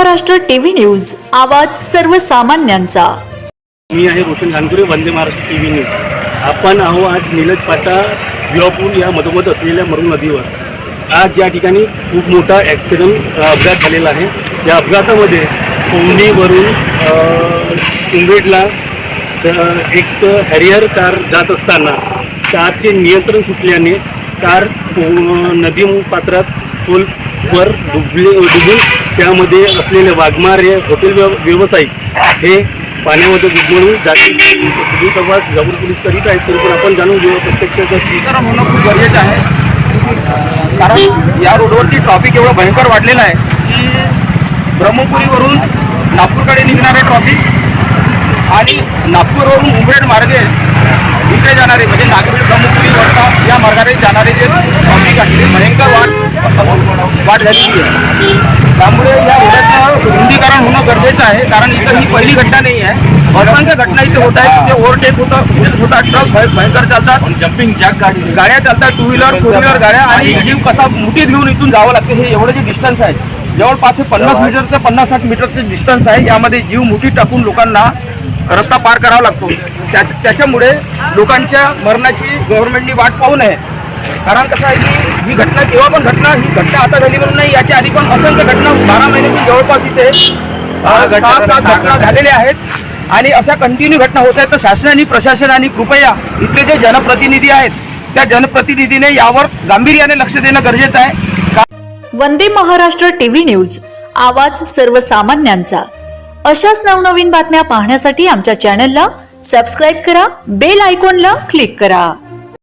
Maharashtra TV news आवाज सर्वसामान्यांचा. मी आहे रोशन घानकुरे वंदे महाराष्ट्र टीव्ही न्यूज. आपण आहो आज निलज पाटा विवापूर या मधोमध असलेल्या मरू नदीवर. आज या ठिकाणी खूप मोठा ॲक्सिडेंट अपघात झालेला आहे. या अपघातामध्ये कोंडीवरून उंबेडला एक हॅरियर कार जात असताना कारचे नियंत्रण सुटल्याने कार नदी पात्रात वर डुबले डुबून त्यामध्ये असलेले वाघमारे हॉटेल व्यव व्यावसायिक हे पाण्यामध्ये डुबून जातील. पुढील तपास जागरूक पोलीस करीत आहेत तरी पण आपण जाणून घेऊ प्रत्यक्ष लसीकरण होणं खूप गरजेचं आहे. कारण या रोडवरती ट्रॉफिक एवढं भयंकर वाढलेलं आहे की ब्रह्मपुरीवरून नागपूरकडे निघणारे ट्रॉफिक आणि नागपूरवरून उमरेड मार्गे इकडे जाणारे म्हणजे नागपूर ब्रह्मपुरी वरसा या मार्गाने जाणारे जे ट्रॉफिक आहे ते भयंकर वाढ झालेली आहे. त्यामुळे या रोडाचं रुंदीकरण होणं गरजेचं आहे कारण इथं ही पहिली घटना नाही आहे. असंख्य घटना इथे होत आहेत. तिथे ओव्हरटेक होतं सुद्धा ट्रक भय- भयंकर चालतात. जम्पिंग जॅक गाडी गाड्या चालतात टू व्हीलर फोर व्हीलर गाड्या आणि जीव कसा मुठीत घेऊन इथून जावं लागतं हे एवढं जे डिस्टन्स आहे. जवळपास हे पन्नास मीटर ते पन्नास साठ मीटरचे डिस्टन्स आहे. यामध्ये जीव मुठीत टाकून लोकांना रस्ता पार करावा लागतो. त्याच त्याच्यामुळे लोकांच्या मरणाची गव्हर्नमेंटनी वाट पाहू नये. कारण कसं आहे की ही घटना केव्हा पण घटना ही घटना आता झाली म्हणून नाही याच्या आधी पण असंख्य घटना बारा महिन्याची जवळपास इथे सहा सात घटना झालेल्या आहेत. आणि अशा कंटिन्यू घटना होत आहेत. तर शासनाने प्रशासनाने कृपया इथले जे जनप्रतिनिधी आहेत त्या जनप्रतिनिधीने यावर गांभीर्याने लक्ष देणं गरजेचं आहे. का वंदे महाराष्ट्र टीव्ही न्यूज आवाज सर्वसामान्यांचा. अशाच नवनवीन बातम्या पाहण्यासाठी आमच्या चॅनलला सबस्क्राईब करा बेल आयकॉनला क्लिक करा.